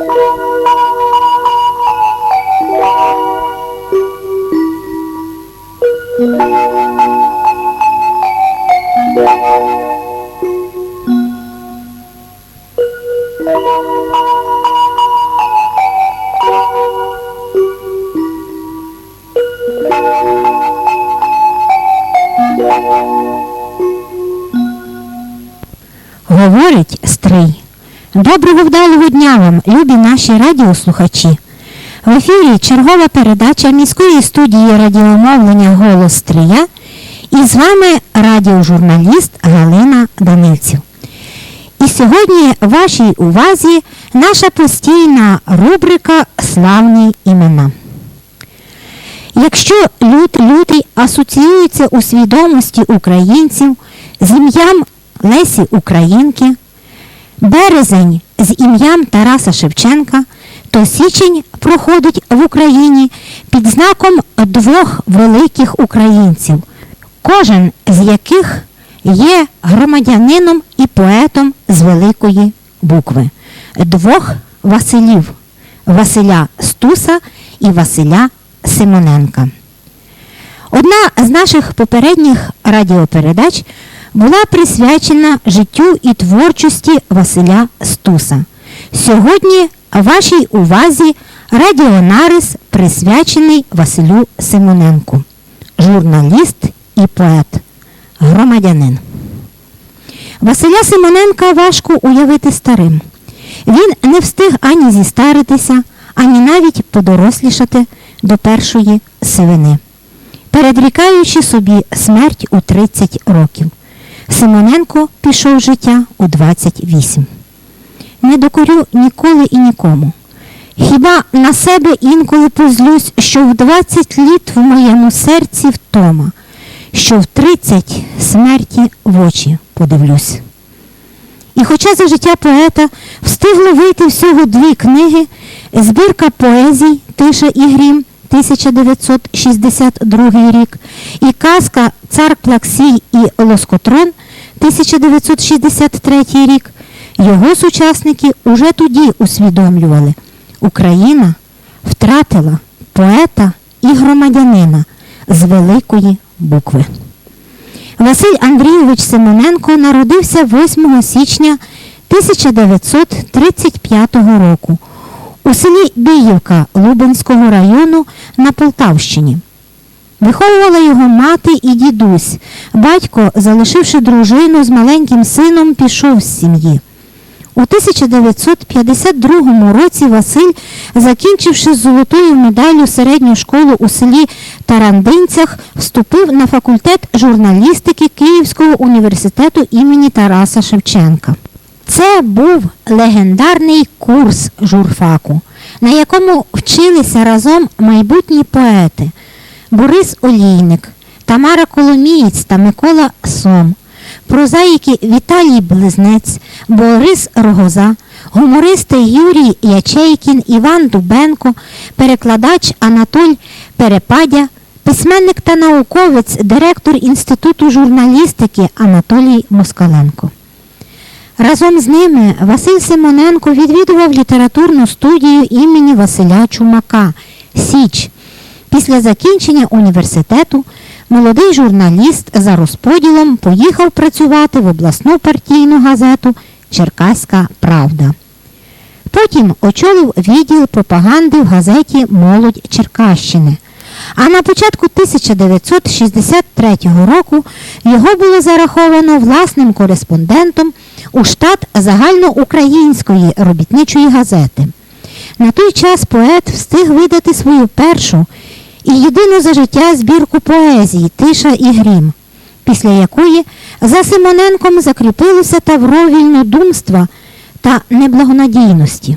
Говорить любі наші радіослухачі. В ефірі чергова передача міської студії радіомовлення Голос Стрия і з вами радіожурналіст Галина Данильців. І сьогодні вашій увазі наша постійна рубрика Славні імена. Якщо люд, лютий асоціюється у свідомості українців з ім'ям Лесі Українки, березень з ім'ям Тараса Шевченка, то січень проходить в Україні під знаком двох великих українців, кожен з яких є громадянином і поетом з великої букви, двох Василів Василя Стуса і Василя Симоненка. Одна з наших попередніх радіопередач була присвячена життю і творчості Василя Стуса. Сьогодні вашій увазі радіонарис присвячений Василю Симоненку, журналіст і поет, громадянин. Василя Симоненка важко уявити старим. Він не встиг ані зістаритися, ані навіть подорослішати до першої сивини, передрікаючи собі смерть у 30 років. Симоненко пішов життя у 28. Не докорю ніколи і нікому. Хіба на себе інколи позлюсь, що в 20 літ в моєму серці втома, що в 30 смерті в очі подивлюсь. І хоча за життя поета встигло вийти всього дві книги, збірка поезій Тиша і Грім 1962 рік і казка Цар Плаксій і Лоскотрон 1963 рік, його сучасники уже тоді усвідомлювали, Україна втратила поета і громадянина з великої букви. Василь Андрійович Симоненко народився 8 січня 1935 року у селі Біївка Лубенського району на Полтавщині. Виховувала його мати і дідусь. Батько, залишивши дружину з маленьким сином, пішов з сім'ї. У 1952 році Василь, закінчивши золотою медаллю середню школу у селі Тарандинцях, вступив на факультет журналістики Київського університету імені Тараса Шевченка. Це був легендарний курс журфаку, на якому вчилися разом майбутні поети Борис Олійник, Тамара Коломієць та Микола Сом, прозаїки Віталій Близнець, Борис Рогоза, гумористи Юрій Ячейкін, Іван Дубенко, перекладач Анатоль Перепадя, письменник та науковець, директор Інституту журналістики Анатолій Москаленко. Разом з ними Василь Симоненко відвідував літературну студію імені Василя Чумака Січ. Після закінчення університету молодий журналіст за розподілом поїхав працювати в обласну партійну газету Черкаська Правда. Потім очолив відділ пропаганди в газеті Молодь Черкащини. А на початку 1963 року його було зараховано власним кореспондентом у штат загальноукраїнської робітничої газети. На той час поет встиг видати свою першу і єдину за життя збірку поезії Тиша і Грім, після якої за Симоненком закріпилося тавро вільнодумства та неблагонадійності.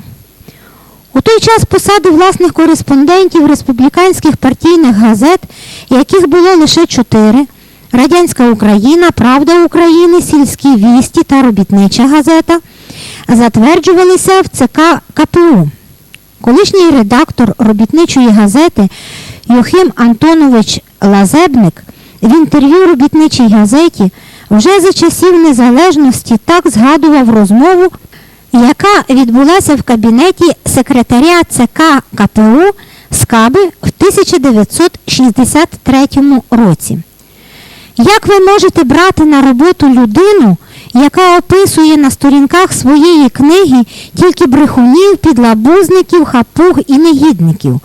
У той час посади власних кореспондентів республіканських партійних газет, яких було лише чотири Радянська Україна, Правда України, Сільські вісті та Робітнича газета, затверджувалися в ЦК КПУ. Колишній редактор робітничої газети Юхим Антонович Лазебник в інтерв'ю робітничій газеті вже за часів незалежності так згадував розмову, яка відбулася в кабінеті секретаря ЦК КПУ Скаби в 1963 році. Як ви можете брати на роботу людину, яка описує на сторінках своєї книги тільки брехунів, підлабузників, хапуг і негідників?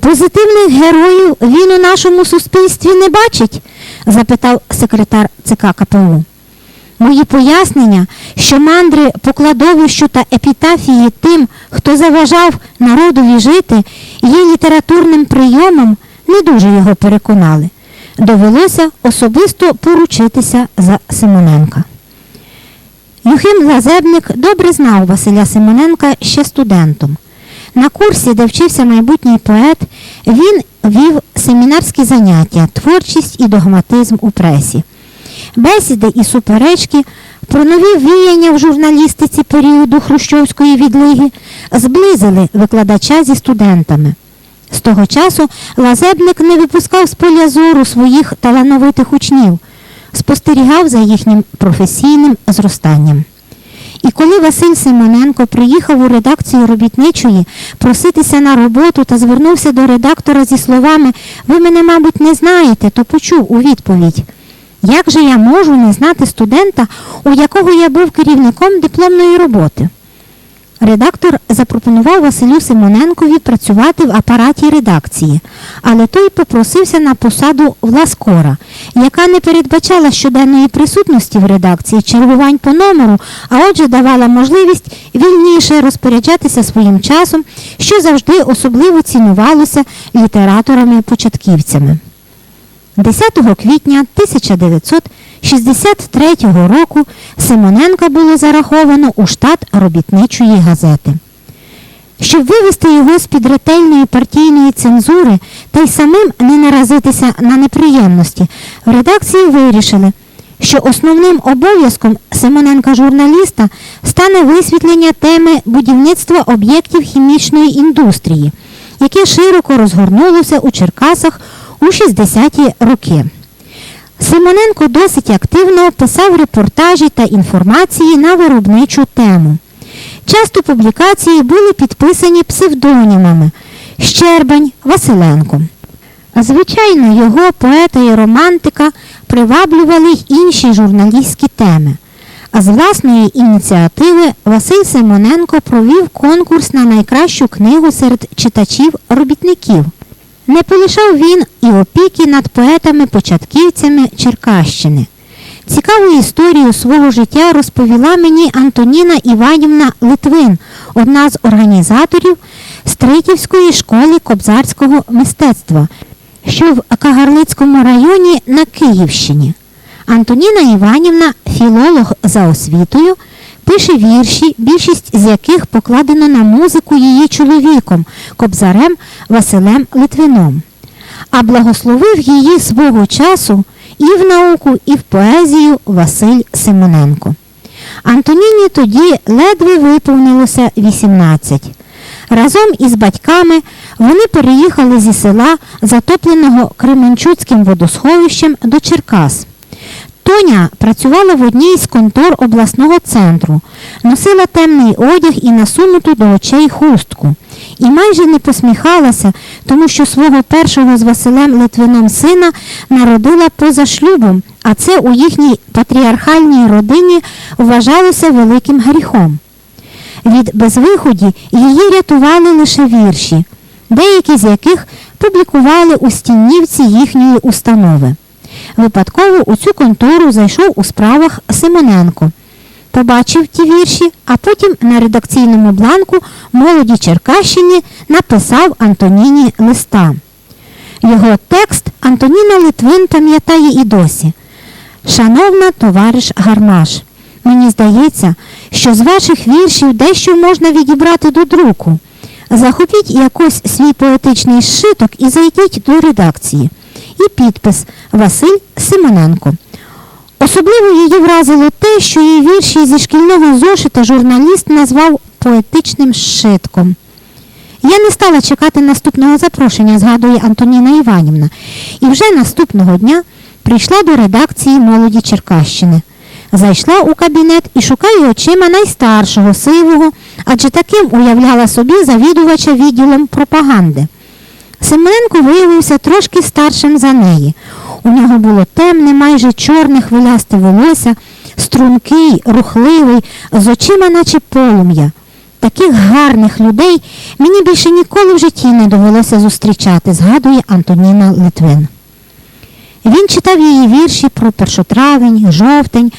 Позитивних героїв він у нашому суспільстві не бачить? запитав секретар ЦК КПУ. Мої пояснення, що мандри по кладовищу та епітафії тим, хто заважав народові жити, є літературним прийомом, не дуже його переконали. Довелося особисто поручитися за Симоненка. Юхим Лазебник добре знав Василя Симоненка ще студентом. На курсі, де вчився майбутній поет, він вів семінарські заняття, творчість і догматизм у пресі. Бесіди і суперечки про нові віяння в журналістиці періоду Хрущовської відлиги зблизили викладача зі студентами. З того часу Лазебник не випускав з поля зору своїх талановитих учнів, спостерігав за їхнім професійним зростанням. І коли Василь Симоненко приїхав у редакцію робітничої проситися на роботу та звернувся до редактора зі словами Ви мене, мабуть, не знаєте, то почув у відповідь. Як же я можу не знати студента, у якого я був керівником дипломної роботи? Редактор запропонував Василю Симоненкові працювати в апараті редакції, але той попросився на посаду власкора, яка не передбачала щоденної присутності в редакції, чергувань по номеру, а отже давала можливість вільніше розпоряджатися своїм часом, що завжди особливо цінувалося літераторами-початківцями. 10 квітня 1963 року Симоненка було зараховано у штат робітничої газети. Щоб вивести його з-під ретельної партійної цензури та й самим не наразитися на неприємності, в редакції вирішили, що основним обов'язком Симоненка журналіста стане висвітлення теми будівництва об'єктів хімічної індустрії, яке широко розгорнулося у Черкасах у 60-ті роки. Симоненко досить активно писав репортажі та інформації на виробничу тему. Часто публікації були підписані псевдонімами Щербань, Василенко. Звичайно, його поета і романтика приваблювали й інші журналістські теми. А з власної ініціативи Василь Симоненко провів конкурс на найкращу книгу серед читачів-робітників. Не полишав він і опіки над поетами-початківцями Черкащини. Цікаву історію свого життя розповіла мені Антоніна Іванівна Литвин, одна з організаторів Стритівської школи кобзарського мистецтва, що в Кагарлицькому районі на Київщині. Антоніна Іванівна, філолог за освітою, пише вірші, більшість з яких покладено на музику її чоловіком, кобзарем Василем Литвином. А благословив її свого часу і в науку, і в поезію Василь Симоненко. Антоніні тоді ледве виповнилося 18. Разом із батьками вони переїхали зі села, затопленого Кременчуцьким водосховищем до Черкас. Тоня працювала в одній з контор обласного центру, носила темний одяг і насунуту до очей хустку. І майже не посміхалася, тому що свого першого з Василем Литвином сина народила поза шлюбом, а це у їхній патріархальній родині вважалося великим гріхом. Від безвиході її рятували лише вірші, деякі з яких публікували у стіннівці їхньої установи. Випадково у цю контору зайшов у справах Симоненко. Побачив ті вірші, а потім на редакційному бланку молоді Черкащині написав Антоніні листа. Його текст Антоніна Литвин пам'ятає і досі. Шановна товариш Гармаш, мені здається, що з ваших віршів дещо можна відібрати до друку. Захопіть якось свій поетичний зшиток і зайдіть до редакції. І підпис Василь Симоненко. Особливо її вразило те, що її вірші зі шкільного зошита журналіст назвав поетичним зшитком. Я не стала чекати наступного запрошення, згадує Антоніна Іванівна, і вже наступного дня прийшла до редакції молоді Черкащини. Зайшла у кабінет і шукає очима найстаршого сивого, адже таким уявляла собі завідувача відділом пропаганди. Семененко виявився трошки старшим за неї. У нього було темне, майже чорне хвилясте волосся, стрункий, рухливий, з очима, наче полум'я. Таких гарних людей мені більше ніколи в житті не довелося зустрічати, згадує Антоніна Литвин. Він читав її вірші про першотравень, жовтень,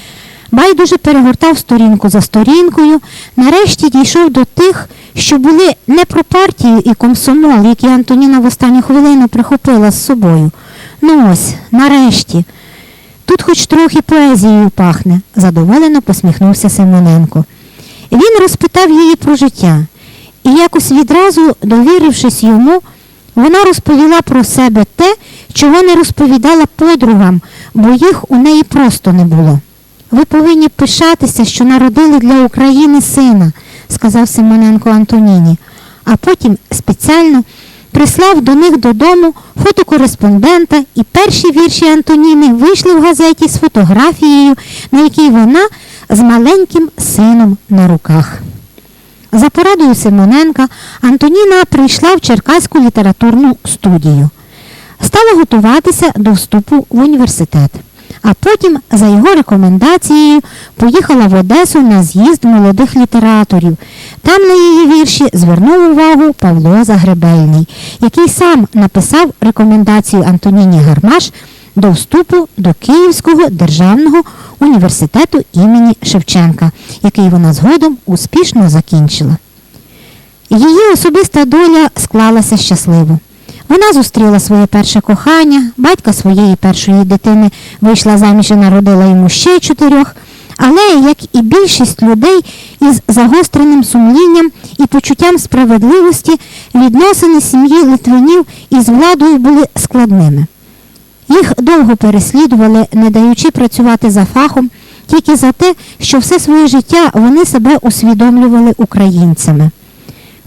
байдуже перегортав сторінку за сторінкою, нарешті дійшов до тих, що були не про партію і комсомол, які Антоніна в останню хвилину прихопила з собою. Ну ось, нарешті. Тут хоч трохи поезією пахне, задоволено посміхнувся Семененко. Він розпитав її про життя, і якось відразу, довірившись йому, вона розповіла про себе те, чого не розповідала подругам, бо їх у неї просто не було. Ви повинні пишатися, що народили для України сина, сказав Симоненко Антоніні, а потім спеціально прислав до них додому фотокореспондента, і перші вірші Антоніни вийшли в газеті з фотографією, на якій вона з маленьким сином на руках. За порадою Симоненка Антоніна прийшла в Черкаську літературну студію. Стала готуватися до вступу в університет. А потім, за його рекомендацією, поїхала в Одесу на з'їзд молодих літераторів. Там на її вірші звернув увагу Павло Загребельний, який сам написав рекомендацію Антоніні Гармаш до вступу до Київського державного університету імені Шевченка, який вона згодом успішно закінчила. Її особиста доля склалася щасливо. Вона зустріла своє перше кохання, батька своєї першої дитини вийшла заміж і народила йому ще чотирьох. Але, як і більшість людей із загостреним сумлінням і почуттям справедливості, відносини сім'ї Литвинів із владою були складними. Їх довго переслідували, не даючи працювати за фахом, тільки за те, що все своє життя вони себе усвідомлювали українцями.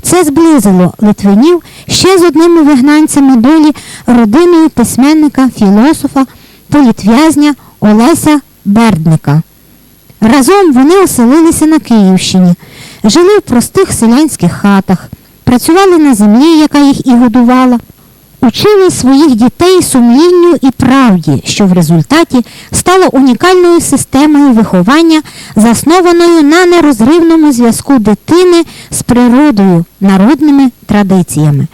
Це зблизило Литвинів ще з одними вигнанцями долі родиною письменника, філософа, політв'язня Олеся Бердника. Разом вони оселилися на Київщині, жили в простих селянських хатах, працювали на землі, яка їх і годувала, учили своїх дітей сумлінню і правді, що в результаті стало унікальною системою виховання, заснованою на нерозривному зв'язку дитини з природою, народними традиціями.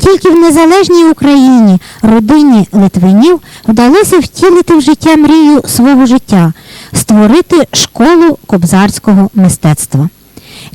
Тільки в незалежній Україні родині Литвинів вдалося втілити в життя мрію свого життя, створити школу кобзарського мистецтва.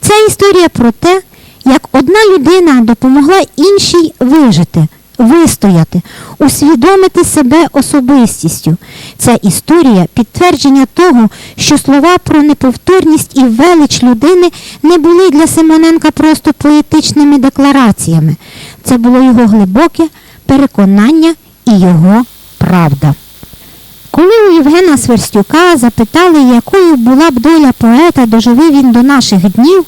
Ця історія про те, як одна людина допомогла іншій вижити, вистояти, усвідомити себе особистістю. Ця історія підтвердження того, що слова про неповторність і велич людини не були для Симоненка просто поетичними деклараціями. Це було його глибоке переконання і його правда. Коли у Євгена Сверстюка запитали, якою була б доля поета, доживив він до наших днів,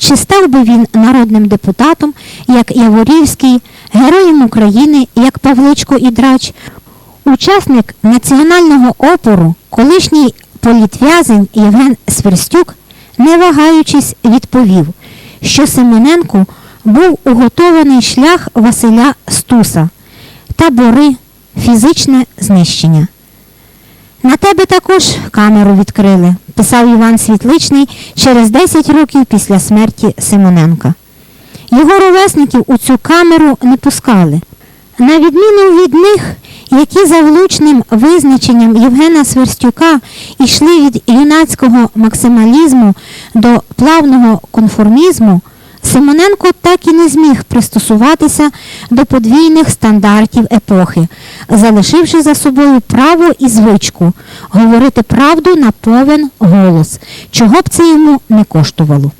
чи став би він народним депутатом, як Яворівський, героєм України, як Павличко Ідрач, учасник національного опору, колишній політв'язень Євген Сверстюк, не вагаючись, відповів, що Семененку був уготований шлях Василя Стуса, табори, фізичне знищення. На тебе також камеру відкрили, писав Іван Світличний через 10 років після смерті Симоненка. Його ровесників у цю камеру не пускали. На відміну від них, які за влучним визначенням Євгена Сверстюка йшли від юнацького максималізму до плавного конформізму, Симоненко так і не зміг пристосуватися до подвійних стандартів епохи, залишивши за собою право і звичку говорити правду на повен голос, чого б це йому не коштувало.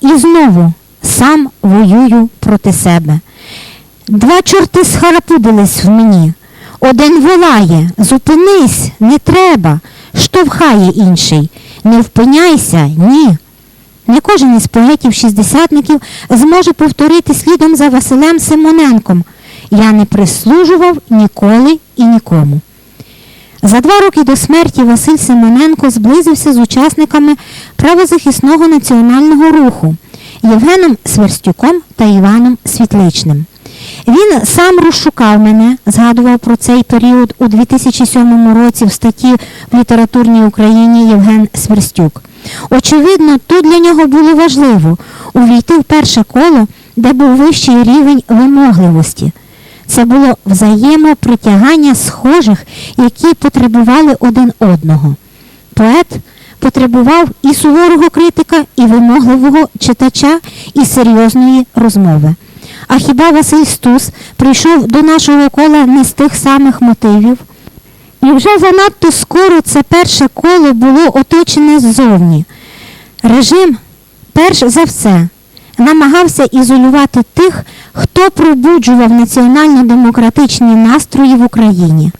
І знову сам воюю проти себе. Два чорти схарапудились в мені. Один волає, зупинись, не треба, штовхає інший. Не впиняйся, ні. Не кожен із поетів-шістдесятників зможе повторити слідом за Василем Симоненком. Я не прислужував ніколи і нікому. За два роки до смерті Василь Симоненко зблизився з учасниками правозахисного національного руху Євгеном Сверстюком та Іваном Світличним. Він сам розшукав мене, згадував про цей період у 2007 році в статті в літературній Україні Євген Сверстюк. Очевидно, тут для нього було важливо увійти в перше коло, де був вищий рівень вимогливості. Це було взаємопритягання схожих, які потребували один одного. Поет потребував і суворого критика, і вимогливого читача, і серйозної розмови. А хіба Василь Стус прийшов до нашого кола не з тих самих мотивів? І вже занадто скоро це перше коло було оточене ззовні. Режим, перш за все, намагався ізолювати тих, хто пробуджував національно-демократичні настрої в Україні.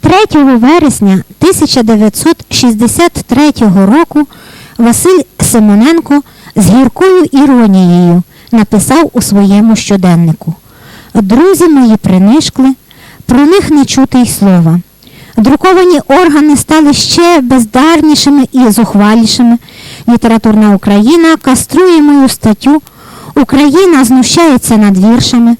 3 вересня 1963 року Василь Симоненко з гіркою іронією написав у своєму щоденнику Друзі мої принишкли, про них не чути й слова. Друковані органи стали ще бездарнішими і зухвалішими. Літературна Україна каструє мою статтю, Україна знущається над віршами.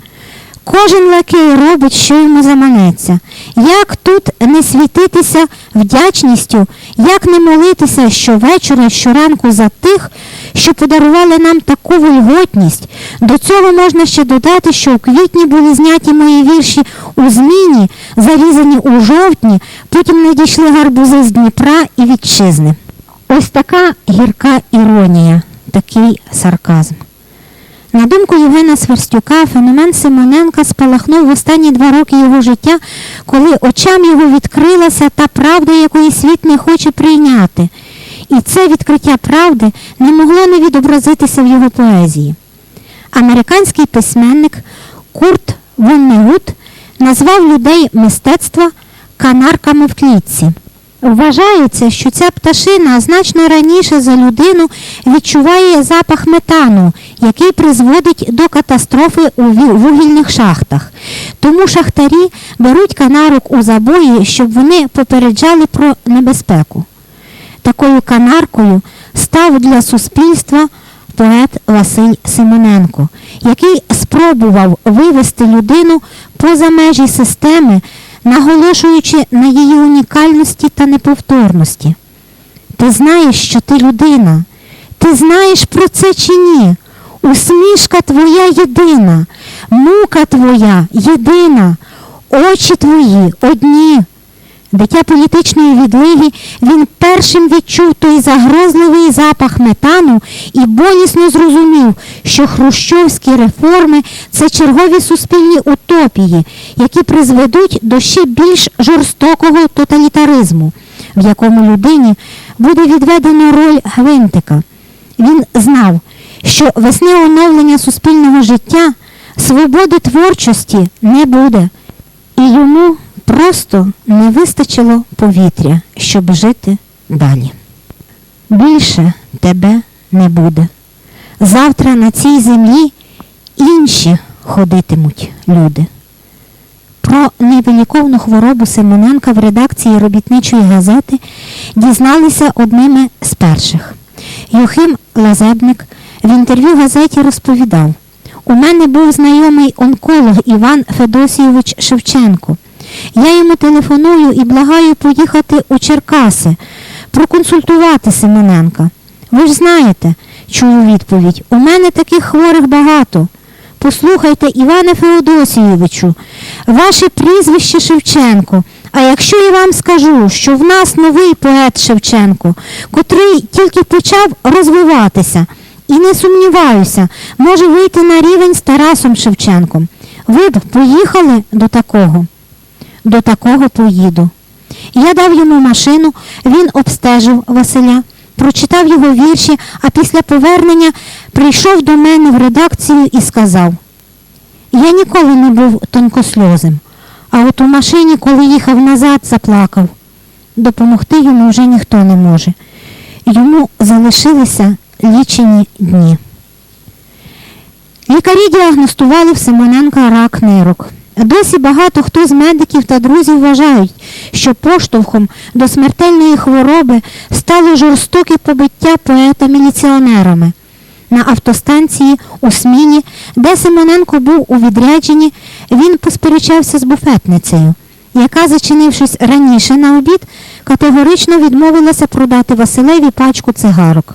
Кожен лакей робить, що йому заманеться. Як тут не світитися вдячністю, як не молитися щовечора, щоранку за тих, що подарували нам таку вольготність. До цього можна ще додати, що у квітні були зняті мої вірші у зміні, зарізані у жовтні, потім надійшли гарбузи з Дніпра і вітчизни. Ось така гірка іронія, такий сарказм. На думку Євгена Сверстюка, феномен Симоненка спалахнув в останні два роки його життя, коли очам його відкрилася та правда, якої світ не хоче прийняти. І це відкриття правди не могло не відобразитися в його поезії. Американський письменник Курт Воннегут назвав людей мистецтва канарками в клітці. Вважається, що ця пташина значно раніше за людину відчуває запах метану, який призводить до катастрофи у вугільних шахтах. Тому шахтарі беруть канарок у забої, щоб вони попереджали про небезпеку. Такою канаркою став для суспільства поет Василь Симоненко, який спробував вивести людину поза межі системи, наголошуючи на її унікальності та неповторності. Ти знаєш, що ти людина. Ти знаєш про це чи ні? Усмішка твоя єдина, мука твоя єдина, очі твої одні. Дитя політичної відлиги, він першим відчув той загрозливий запах метану і болісно зрозумів, що хрущовські реформи це чергові суспільні утопії, які призведуть до ще більш жорстокого тоталітаризму, в якому людині буде відведено роль гвинтика. Він знав, що весни оновлення суспільного життя, свободи творчості не буде, і йому просто не вистачило повітря, щоб жити далі. Більше тебе не буде. Завтра на цій землі інші ходитимуть люди. Про невиліковну хворобу Симоненка в редакції робітничої газети дізналися одними з перших. Юхим Лазебник в інтерв'ю газеті розповідав: у мене був знайомий онколог Іван Федосійович Шевченко. Я йому телефоную і благаю поїхати у Черкаси, проконсультувати Симоненка. Ви ж знаєте, чую відповідь, у мене таких хворих багато. Послухайте, Іване Феодосійовичу, ваше прізвище Шевченко. А якщо я вам скажу, що в нас новий поет Шевченко, котрий тільки почав розвиватися, і не сумніваюся, може вийти на рівень з Тарасом Шевченком. Ви б поїхали до такого? До такого поїду. Я дав йому машину, він обстежив Василя, прочитав його вірші, а після повернення прийшов до мене в редакцію і сказав: Я ніколи не був тонкосльозим, а от у машині, коли їхав назад, заплакав. Допомогти йому вже ніхто не може. Йому залишилися лічені дні. Лікарі діагностували в Симоненка рак нирок. Досі багато хто з медиків та друзів вважають, що поштовхом до смертельної хвороби стало жорстоке побиття поета міліціонерами. На автостанції у Сміні, де Симоненко був у відрядженні, він посперечався з буфетницею, яка, зачинившись раніше на обід, категорично відмовилася продати Василеві пачку цигарок.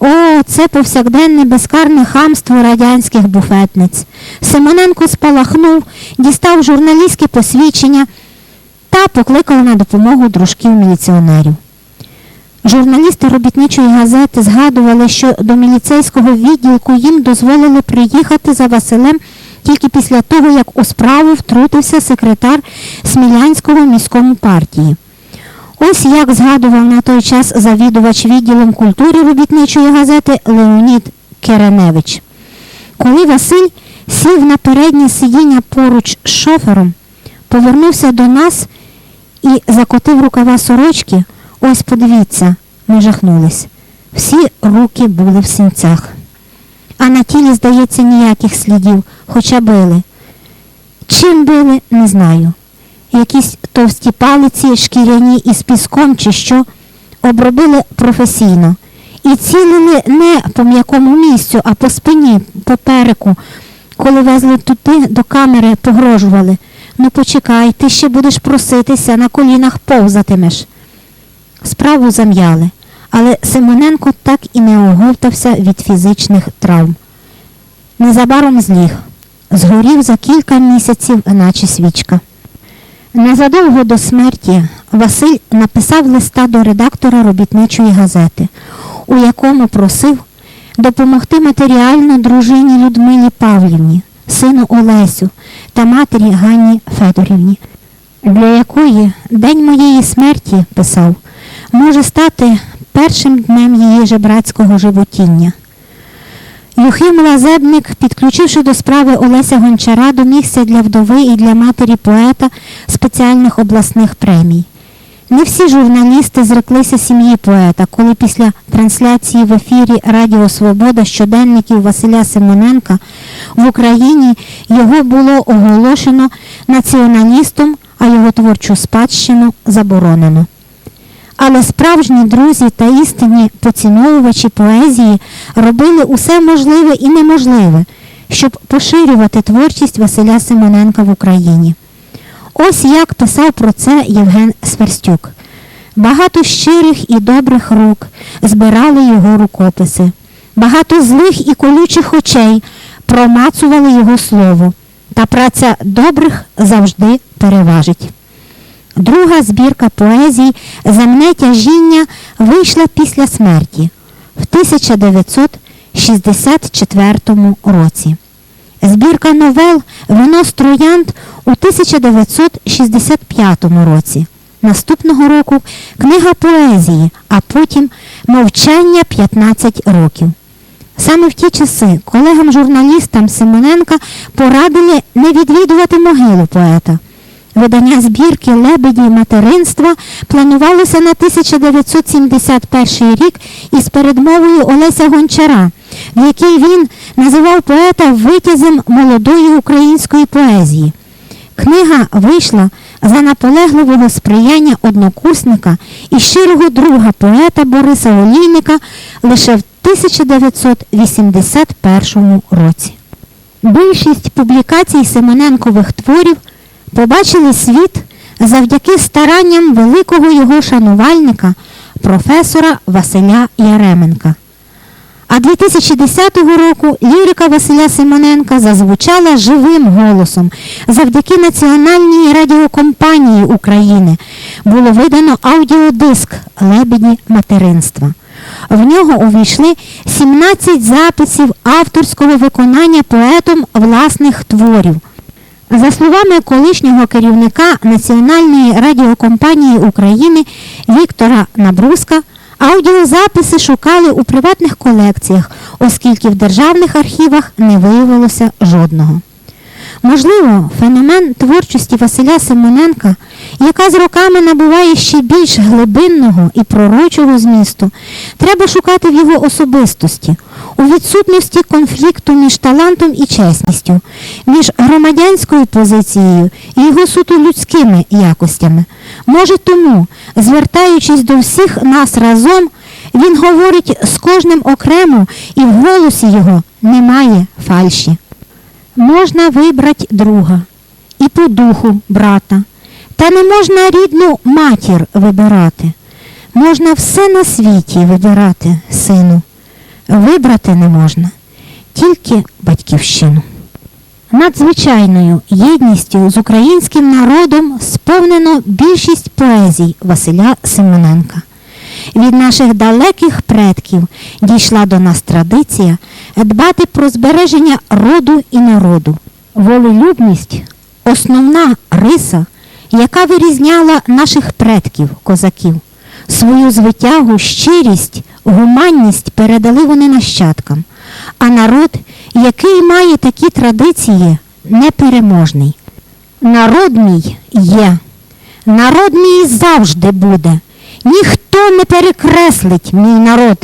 О, це повсякденне безкарне хамство радянських буфетниць. Симоненко спалахнув, дістав журналістське посвідчення та покликав на допомогу дружків міліціонерів. Журналісти робітничої газети згадували, що до міліцейського відділку їм дозволили приїхати за Василем тільки після того, як у справу втрутився секретар Смілянського міському партії. Ось як згадував на той час завідувач відділом культури робітничої газети Леонід Кереневич. Коли Василь сів на переднє сидіння поруч з шофером, повернувся до нас і закотив рукава сорочки, ось подивіться, ми жахнулись. Всі руки були в синцях. А на тілі, здається, ніяких слідів, хоча били. Чим били, не знаю якісь товсті палиці, шкіряні із піском чи що, обробили професійно. І цілили не по м'якому місцю, а по спині, попереку. Коли везли туди, до камери, погрожували. Ну почекай, ти ще будеш проситися, на колінах повзатимеш. Справу зам'яли, але Симоненко так і не оговтався від фізичних травм. Незабаром зліг, згорів за кілька місяців, наче свічка. Незадовго до смерті Василь написав листа до редактора робітничої газети, у якому просив допомогти матеріально дружині Людмилі Павлівні, сину Олесю та матері Ганні Федорівні, для якої день моєї смерті, писав, може стати першим днем її жебрацького животіння. Юхим Лазебник, підключивши до справи Олеся Гончара, домігся для вдови і для матері поета спеціальних обласних премій. Не всі журналісти зреклися сім'ї поета, коли після трансляції в ефірі Радіо Свобода щоденників Василя Симоненка в Україні його було оголошено націоналістом, а його творчу спадщину заборонено. Але справжні друзі та істинні поціновувачі поезії робили усе можливе і неможливе, щоб поширювати творчість Василя Симоненка в Україні. Ось як писав про це Євген Сверстюк. Багато щирих і добрих рук збирали його рукописи, багато злих і колючих очей промацували його слово, та праця добрих завжди переважить. Друга збірка поезій Земне тяжіння вийшла після смерті в 1964 році. Збірка новел Вино з троянд у 1965 році. Наступного року книга поезії, а потім Мовчання 15 років. Саме в ті часи колегам-журналістам Симоненка порадили не відвідувати могилу поета. Видання збірки Лебеді материнства планувалося на 1971 рік із передмовою Олеся Гончара, в якій він називав поета витязем молодої української поезії. Книга вийшла за наполегливого сприяння однокурсника і щирого друга поета Бориса Олійника лише в 1981 році. Більшість публікацій Симоненкових творів побачили світ завдяки старанням великого його шанувальника, професора Василя Яременка. А 2010 року лірика Василя Симоненка зазвучала живим голосом. Завдяки Національній радіокомпанії України було видано аудіодиск Лебеді материнства. В нього увійшли 17 записів авторського виконання поетом власних творів. За словами колишнього керівника Національної радіокомпанії України Віктора Набруска, аудіозаписи шукали у приватних колекціях, оскільки в державних архівах не виявилося жодного. Можливо, феномен творчості Василя Симоненка, яка з роками набуває ще більш глибинного і пророчого змісту, треба шукати в його особистості, у відсутності конфлікту між талантом і чесністю, між громадянською позицією і його суто людськими якостями. Може тому, звертаючись до всіх нас разом, він говорить з кожним окремо, і в голосі його немає фальші. Можна вибрати друга і по духу брата, та не можна рідну матір вибирати. Можна все на світі вибирати, сину. Вибрати не можна, тільки батьківщину. Надзвичайною єдністю з українським народом сповнено більшість поезій Василя Симоненка. Від наших далеких предків дійшла до нас традиція дбати про збереження роду і народу. Волелюбність основна риса, яка вирізняла наших предків, козаків. Свою звитягу, щирість, гуманність передали вони нащадкам. А народ, який має такі традиції, непереможний. Народ мій є. Народ мій завжди буде. Ніхто не перекреслить мій народ.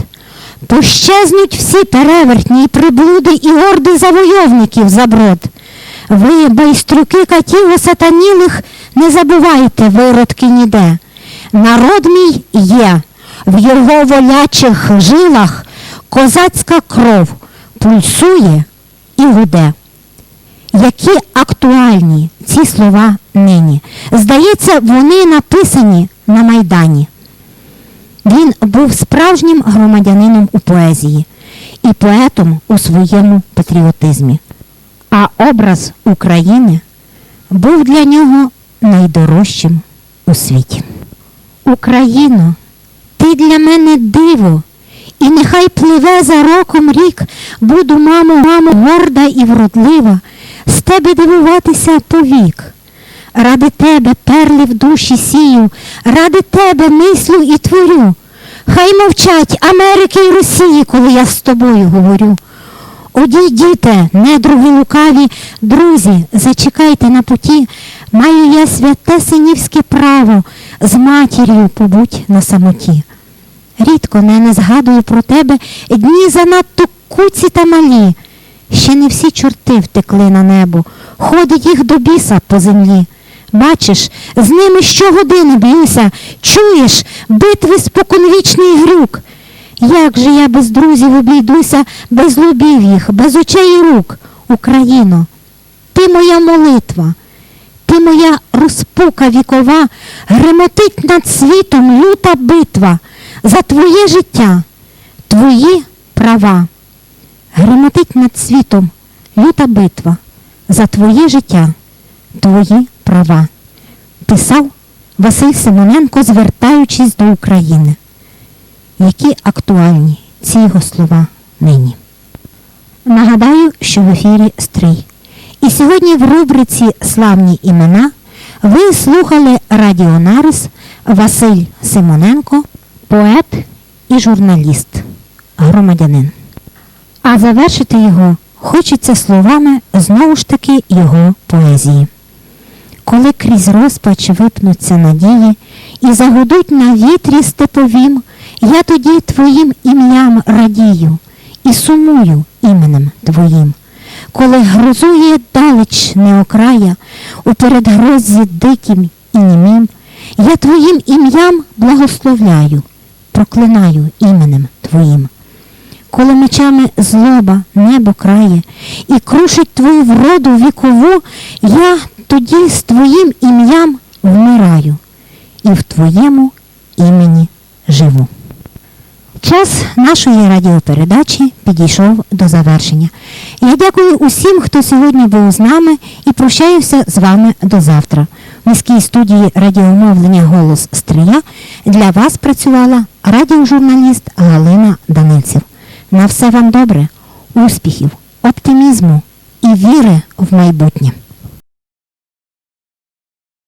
Пощезнуть всі перевертні і приблуди і орди завойовників заброд. Ви, байстрюки катів осатанілих, не забувайте виродки ніде. Народ мій є, в його волячих жилах козацька кров пульсує і гуде. Які актуальні ці слова нині. Здається, вони написані на Майдані. Він був справжнім громадянином у поезії і поетом у своєму патріотизмі. А образ України був для нього найдорожчим у світі. Україно, ти для мене диво, і нехай пливе за роком рік, буду, мамо, мамо, горда і вродлива, з тебе дивуватися повік. Ради тебе перли в душі сію, ради тебе мислю і творю. Хай мовчать Америки і Росії, коли я з тобою говорю. Одійдіте, недруги лукаві, друзі, зачекайте на путі, маю я святе синівське право з матір'ю побудь на самоті. Рідко не, згадую про тебе дні занадто куці та малі. Ще не всі чорти втекли на небо, ходить їх до біса по землі. Бачиш, з ними щогодини б'юся, чуєш битви споконвічний грюк. Як же я без друзів обійдуся, без лобів їх, без очей і рук, Україно, ти моя молитва, ти моя розпука вікова, гремотить над світом люта битва за твоє життя, твої права. Гремотить над світом люта битва за твоє життя, твої права. Писав Василь Симоненко, звертаючись до України. Які актуальні ці його слова нині. Нагадаю, що в ефірі Стрий. І сьогодні в рубриці Славні імена ви слухали радіонарис Василь Симоненко, поет і журналіст, громадянин. А завершити його хочеться словами знову ж таки його поезії. Коли крізь розпач випнуться надії і загудуть на вітрі степовім, я тоді твоїм ім'ям радію і сумую іменем твоїм. Коли грозує далеч неокрая у передгрозі диким і німім, я твоїм ім'ям благословляю, проклинаю іменем твоїм. Коли мечами злоба небо крає і крушить твою вроду вікову, я тоді з твоїм ім'ям вмираю і в твоєму імені живу. Час нашої радіопередачі підійшов до завершення. Я дякую усім, хто сьогодні був з нами і прощаюся з вами до завтра. В міській студії радіомовлення Голос Стрия для вас працювала радіожурналіст Галина Данильців. На все вам добре, успіхів, оптимізму і віри в майбутнє.